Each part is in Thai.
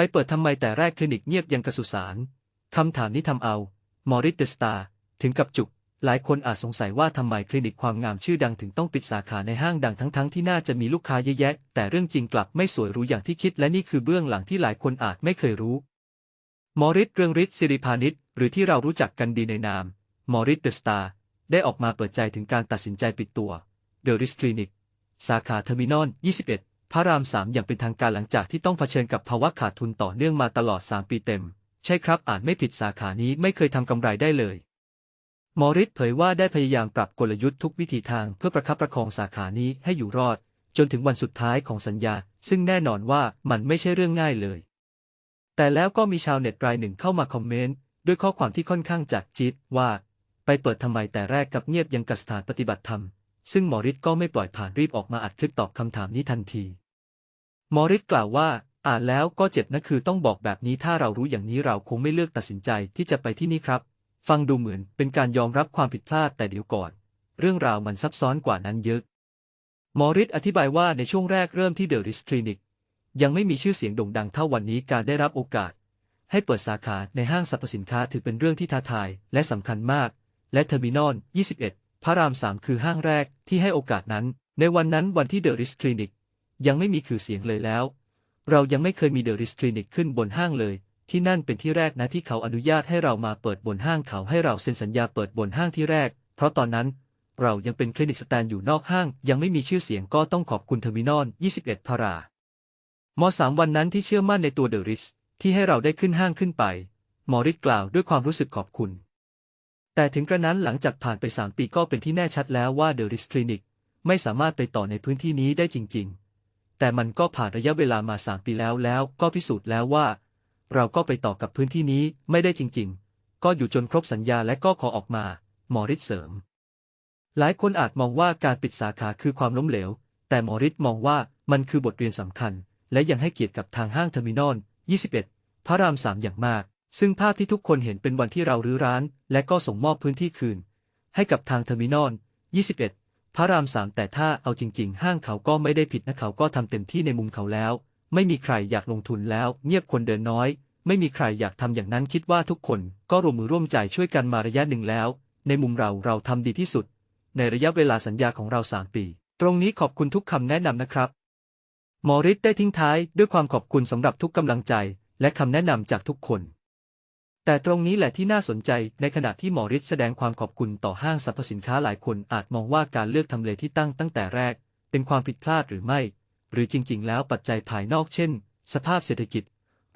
ไปเปิดทำไมแต่แรกคลินิกเงียบยังกระสุสานคำถามนี้ทำเอา มอริสเดอะสตาร์ถึงกับจุก หลายคนอาจสงสัยว่าทำไมคลินิกความงามชื่อดังถึงต้องปิดสาขาในห้างดังทั้งๆที่น่าจะมีลูกค้าเยอะแยะ แต่เรื่องจริงกลับไม่สวยหรู้อย่างที่คิด และนี่คือเบื้องหลังที่หลายคนอาจไม่เคยรู้ มอริสเรืองฤทธิ์สิริพานิชหรือที่เรารู้จักกันดีในนาม มอริสเดอะสตาร์ได้ออกมาเปิดใจถึงการตัดสินใจปิดตัวเดอะริสคลินิกสาขาเทอร์มินอล 21 พระราม3อย่างเป็นทางการหลังจากที่ต้องเผชิญกับภาวะขาดทุนต่อเนื่องมาตลอด 3 ปีเต็ม ใช่ครับอาจไม่ผิดสาขานี้ไม่เคยทำกำไรได้เลย มอริสเผยว่าได้พยายามปรับกลยุทธ์ทุกวิธีทางเพื่อประคับประคองสาขานี้ให้อยู่รอด จนถึงวันสุดท้ายของสัญญา ซึ่งแน่นอนว่ามันไม่ใช่เรื่องง่ายเลย แต่แล้วก็มีชาวเน็ตรายหนึ่งเข้ามาคอมเมนต์ด้วยข้อความที่ค่อนข้างจากจิตว่า ไปเปิดทำไมแต่แรกกับเงียบยังกับสถานปฏิบัติธรรม ซึ่งมอริสก็ไม่ปล่อยผ่านรีบออกมาอัดคลิปตอบคำถามนี้ทันทีมอริสกล่าวว่าอ่านแล้วก็เจ็บนะคือต้องบอกแบบนี้ถ้าเรารู้อย่างนี้เราคงไม่เลือกตัดสินใจที่จะไปที่นี่ครับ ฟังดูเหมือนเป็นการยอมรับความผิดพลาดแต่เดี๋ยวก่อน เรื่องราวมันซับซ้อนกว่านั้นเยอะมอริสอธิบายว่าในช่วงแรกเริ่มที่เดอะริสคลินิกยังไม่มีชื่อเสียงโด่งดังเท่าวันนี้การได้รับโอกาส ให้เปิดสาขาในห้างสรรพสินค้าถือเป็นเรื่องที่ท้าทายและสำคัญมาก และเทอร์มินอล 21 พระราม3คือห้างแรกที่ให้โอกาสนั้น ในวันนั้นวันที่เดอะริสคลินิกยังไม่มีคือเสียงเลยแล้ว เรายังไม่เคยมีเดอะริสคลินิกขึ้นบนห้างเลย ที่นั่นเป็นที่แรกนะที่เขาอนุญาตให้เรามาเปิดบนห้างเขาให้เราเซ็นสัญญาเปิดบนห้างที่แรก เพราะตอนนั้น เรายังเป็นคลินิกสแตนอยู่นอกห้าง ยังไม่มีชื่อเสียงก็ต้องขอบคุณเทอร์มินอล 21พระรามสามวันนั้นที่เชื่อมั่นในตัวเดอะริสที่ให้เราได้ขึ้นห้างขึ้นไปมอริสกล่าวด้วยความรู้สึกขอบคุณ แต่ถึงกระนั้นหลังจากผ่านไป 3 ปีก็เป็นที่แน่ชัดแล้วว่าเดอะริสคลินิกไม่สามารถไปต่อในพื้นที่นี้ได้จริง ๆ แต่มันก็ผ่านระยะเวลามา 3 ปีแล้วแล้วก็พิสูจน์แล้วว่า เราก็ไปต่อกับพื้นที่นี้ไม่ได้จริง ๆ ก็อยู่จนครบสัญญาและก็ขอออกมามอริสเสริม หลายคนอาจมองว่าการปิดสาขาคือความล้มเหลว แต่มอริสมองว่ามันคือบทเรียนสำคัญ และยังให้เกียรติกับทางห้างเทอร์มินอล 21 พระราม3อย่างมาก ซึ่งภาพที่ทุกคนเห็นเป็นวันที่เรารื้อร้าน และก็ส่งมอบพื้นที่คืน ให้กับทางเทอร์มินอล 21 พระราม3แต่ถ้าเอาจริง ๆ ห้างเขาก็ไม่ได้ผิดนะเขาก็ทำเต็มที่ในมุมเขาแล้ว ไม่มีใครอยากลงทุนแล้ว เงียบคนเดินน้อย ไม่มีใครอยากทำอย่างนั้นคิดว่าทุกคนก็ร่วมมือร่วมใจช่วยกันมาระยะหนึ่งแล้ว ในมุมเราเราทำดีที่สุด ในระยะเวลาสัญญาของเรา3ปี ตรงนี้ขอบคุณทุกคำแนะนำนะครับมอริสได้ทิ้งท้ายด้วยความขอบคุณสำหรับทุกกำลังใจ และคำแนะนำจากทุกคน แต่ตรงนี้แหละที่น่าสนใจ ในขณะที่มอริสแสดงความขอบคุณต่อห้างสรรพสินค้าหลายคนอาจมองว่าการเลือกทำเลที่ตั้งตั้งแต่แรก เป็นความผิดพลาดหรือไม่ หรือจริง ๆ แล้วปัจจัยภายนอกเช่น สภาพเศรษฐกิจ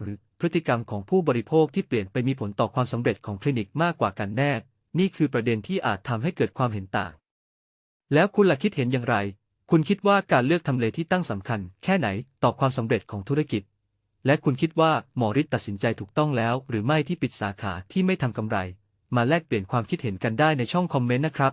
หรือพฤติกรรมของผู้บริโภคที่เปลี่ยนไปมีผลต่อความสำเร็จของคลินิกมากกว่ากันแน่ นี่คือประเด็นที่อาจทำให้เกิดความเห็นต่าง แล้วคุณล่ะคิดเห็นอย่างไร คุณคิดว่าการเลือกทำเลที่ตั้งสำคัญ แค่ไหนต่อความสำเร็จของธุรกิจ และคุณคิดว่าหมอริสตัดสินใจถูกต้องแล้ว หรือไม่ที่ปิดสาขาที่ไม่ทำกำไร มาแลกเปลี่ยนความคิดเห็นกันได้ในช่องคอมเมนต์นะครับ